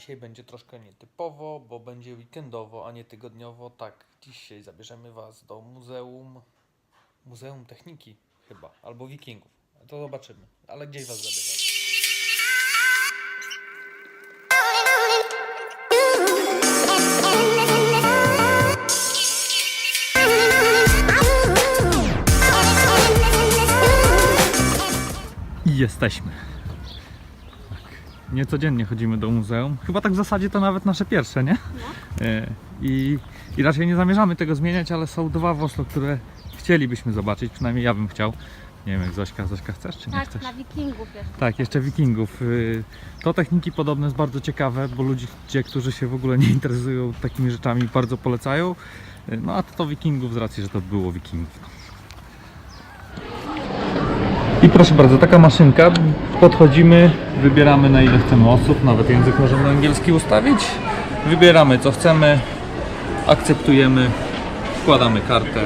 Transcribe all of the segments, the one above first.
dzisiaj będzie troszkę nietypowo, bo będzie weekendowo, a nie tygodniowo. Tak, dzisiaj zabierzemy Was do muzeum, Muzeum Techniki chyba, albo Wikingów. To zobaczymy, ale gdzieś Was zabierzemy. Jesteśmy. Tak. Niecodziennie chodzimy do muzeum. Chyba tak w zasadzie to nawet nasze pierwsze, nie? E, I, I raczej nie zamierzamy tego zmieniać, ale są dwa w Oslo, które chcielibyśmy zobaczyć. Przynajmniej ja bym chciał. Nie wiem jak Zośka. Zośka chcesz czy nie Tak, chcesz? na wikingów jeszcze. Tak, jeszcze wikingów. Y, To techniki podobne jest bardzo ciekawe, bo ludzie, którzy się w ogóle nie interesują takimi rzeczami, bardzo polecają. Y, No a to wikingów z racji, że to było wikingów. no. I proszę bardzo, taka maszynka. Podchodzimy, wybieramy na ile chcemy osób, nawet język możemy angielski ustawić. Wybieramy co chcemy, akceptujemy, wkładamy kartę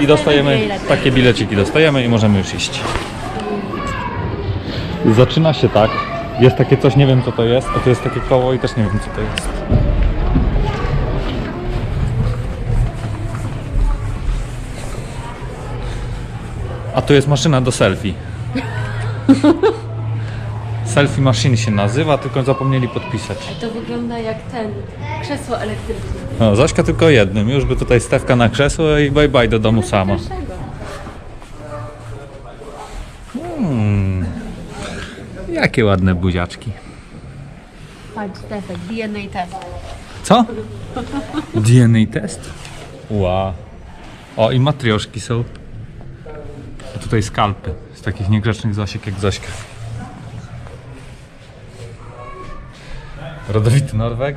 i dostajemy takie bileciki dostajemy i możemy już iść. Zaczyna się tak. Jest takie coś, nie wiem co to jest, a tu jest takie koło i też nie wiem co to jest. A tu jest maszyna do selfie. Selfie machine się nazywa, tylko zapomnieli podpisać. To wygląda jak ten krzesło elektryczne. No, tylko jednym, już by tutaj stewka na krzesło i bye bye do domu sama. Dlaczego? Hmm. Jakie ładne buziaczki. Patrz, Stefek, DNA test. Co? DNA test? Wow. O, i matrioszki są. A tutaj skalpy z takich niegrzecznych Zosiek jak Zośka. Rodowity Norweg.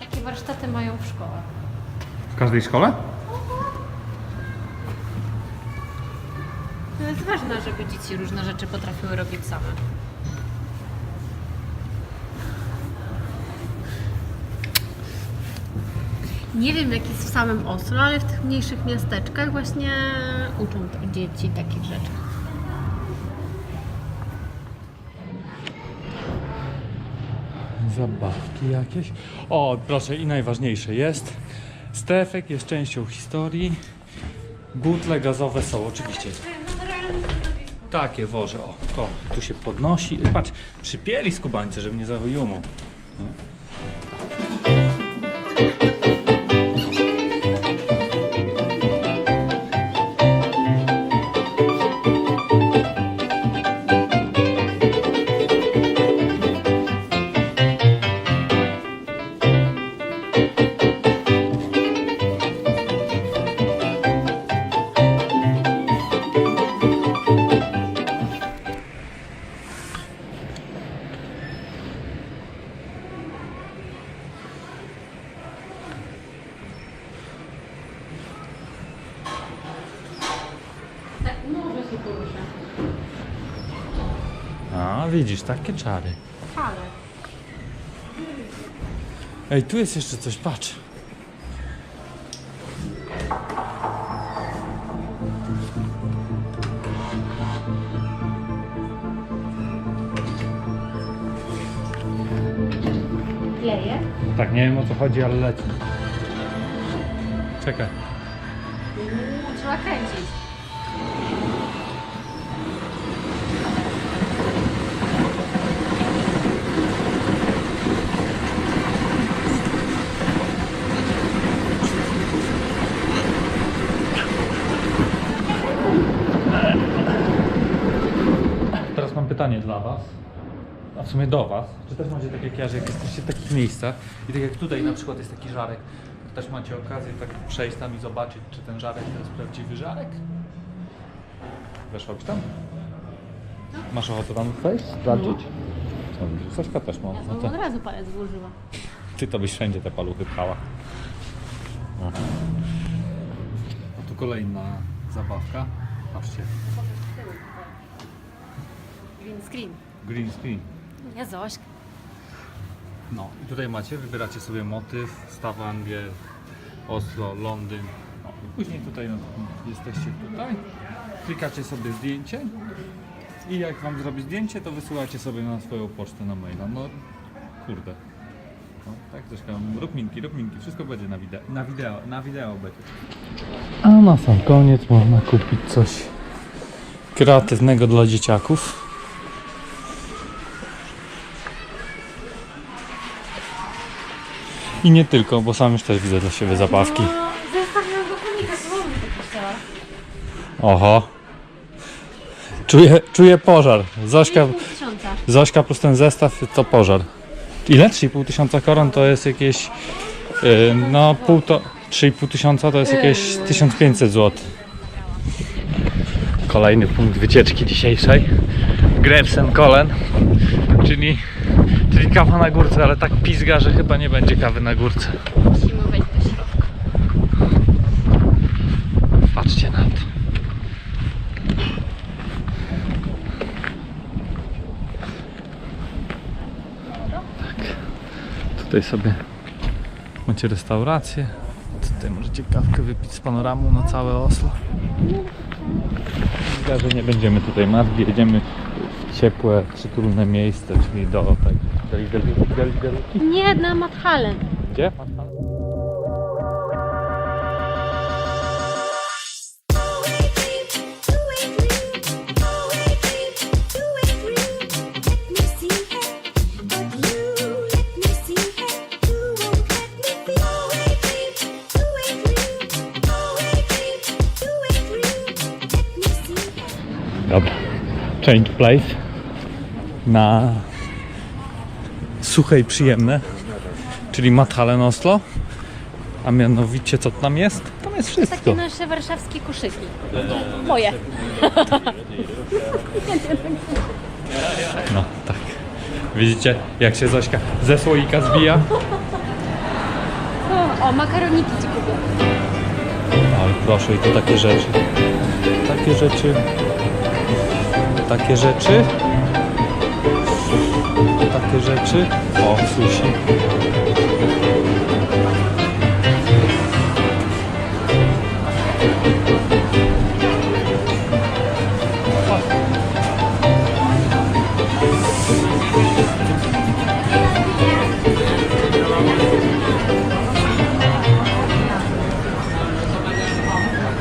Takie warsztaty mają w szkołach. W każdej szkole? To jest ważne, żeby dzieci różne rzeczy potrafiły robić same. Nie wiem jak jest w samym Oslo, ale w tych mniejszych miasteczkach właśnie uczą dzieci takich rzeczy. Zabawki jakieś. O, proszę, i najważniejsze jest. Stefek jest częścią historii. Butle gazowe są, oczywiście. Takie woże, o, tu się podnosi. Patrz, przypieli skubańce, żeby nie zawyjumu. Tak, A, widzisz, takie czary. Ale. Ej, tu jest jeszcze coś, patrz. Kleje? Tak, nie wiem o co chodzi, ale leci. Czekaj. Trzeba kręcić. Teraz mam pytanie dla Was, a w sumie do Was. Czy też macie tak jak ja, że jak jesteście w takich miejscach i tak jak tutaj na przykład jest taki żarek, to też macie okazję tak przejść tam i zobaczyć, czy ten żarek to jest prawdziwy żarek? Weszłabyś tam? Masz ochotę tam wejść, sprawdzić? Co widzisz? Sośka też ma. Ja No bym to od razu palec włożyła. ty to byś wszędzie te paluchy pchała. No. A tu kolejna zabawka. Patrzcie, Green screen. green screen. Ja Zośka. No i tutaj macie, wybieracie sobie motyw, Stavanger, Oslo, Londyn. No, i później tutaj no, jesteście tutaj, klikacie sobie zdjęcie i jak wam zrobi zdjęcie, to wysyłacie sobie na swoją pocztę na maila. No kurde. No, tak troszkę. Rób minki, rób minki, wszystko będzie na wideo. Na wideo, na wideo będzie. A na sam koniec można kupić coś kreatywnego dla dzieciaków. I nie tylko, bo sam już też widzę dla siebie zabawki. Zestawiam do konika, co Oho. Czuję, czuję pożar. Zośka, Pół tysiąca. Zośka plus ten zestaw to pożar. Ile? 3,5 tysiąca koron to jest jakieś. Yy, no, pół to. 3,5 tysiąca to jest jakieś 1500 zł. Kolejny punkt wycieczki dzisiejszej. Gravesen Kolen, czyli, czyli kawa na górce, ale tak pizga, że chyba nie będzie kawy na górce. Musimy wejść do środka. Patrzcie na to. Tak. Tutaj sobie macie restaurację. Tutaj możecie kawkę wypić z panoramą na całe Oslo. Myślę, że nie będziemy tutaj martwi. Jedziemy w ciepłe, przytulne miejsce, czyli do tak, Deli, Deli, Deli, Deli. Nie, na Mathallen. Gdzie? Dobra. Change place na suche i przyjemne, czyli Mathalen Oslo. A mianowicie co tam jest? Tam jest wszystko. Takie nasze warszawskie koszyki. Moje. No tak. Widzicie jak się Zośka ze słoika zbija? O, o makaroniki ci kupię. Ale proszę i to takie rzeczy. Takie rzeczy. Takie rzeczy. Takie rzeczy. O, sushi.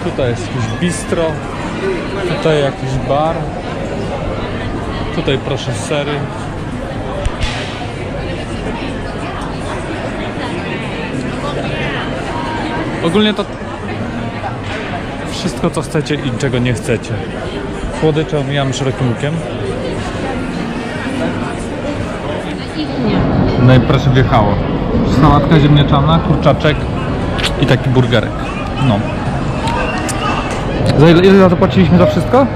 Tutaj jest jakiś bistro. Tutaj jakiś bar. Tutaj proszę sery. Ogólnie to wszystko co chcecie i czego nie chcecie. Słodycze omijamy szerokim łukiem. No i proszę wjechało. Sałatka ziemniaczana, kurczaczek i taki burgerek. No. Za ile, ile za to płaciliśmy za wszystko?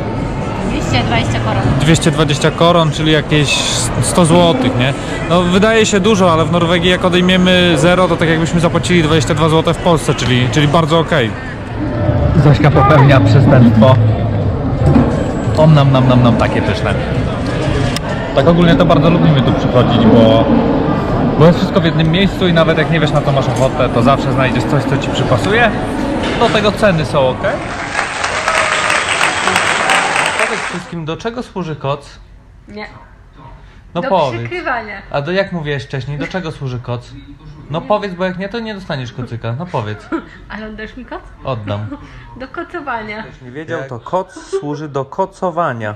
220 koron. 220 koron, czyli jakieś 100 zł, nie? No wydaje się dużo, ale w Norwegii jak odejmiemy 0, to tak jakbyśmy zapłacili 22 zł w Polsce, czyli, czyli bardzo okej. Zaśka popełnia przestępstwo. On nam, nam, nam, nam takie pyszne. Tak ogólnie to bardzo lubimy tu przychodzić, bo, bo jest wszystko w jednym miejscu i nawet jak nie wiesz na co masz ochotę, to zawsze znajdziesz coś, co ci przypasuje. Do tego ceny są ok. Wszystkim, do czego służy koc? Nie. No Do powiedz. przykrywania. A do jak mówiłeś wcześniej, do czego służy koc? No powiedz, bo jak nie, to nie dostaniesz kocyka. No powiedz. Ale oddasz mi kot? Oddam. Do kocowania. Nie wiedział, to koc służy do kocowania.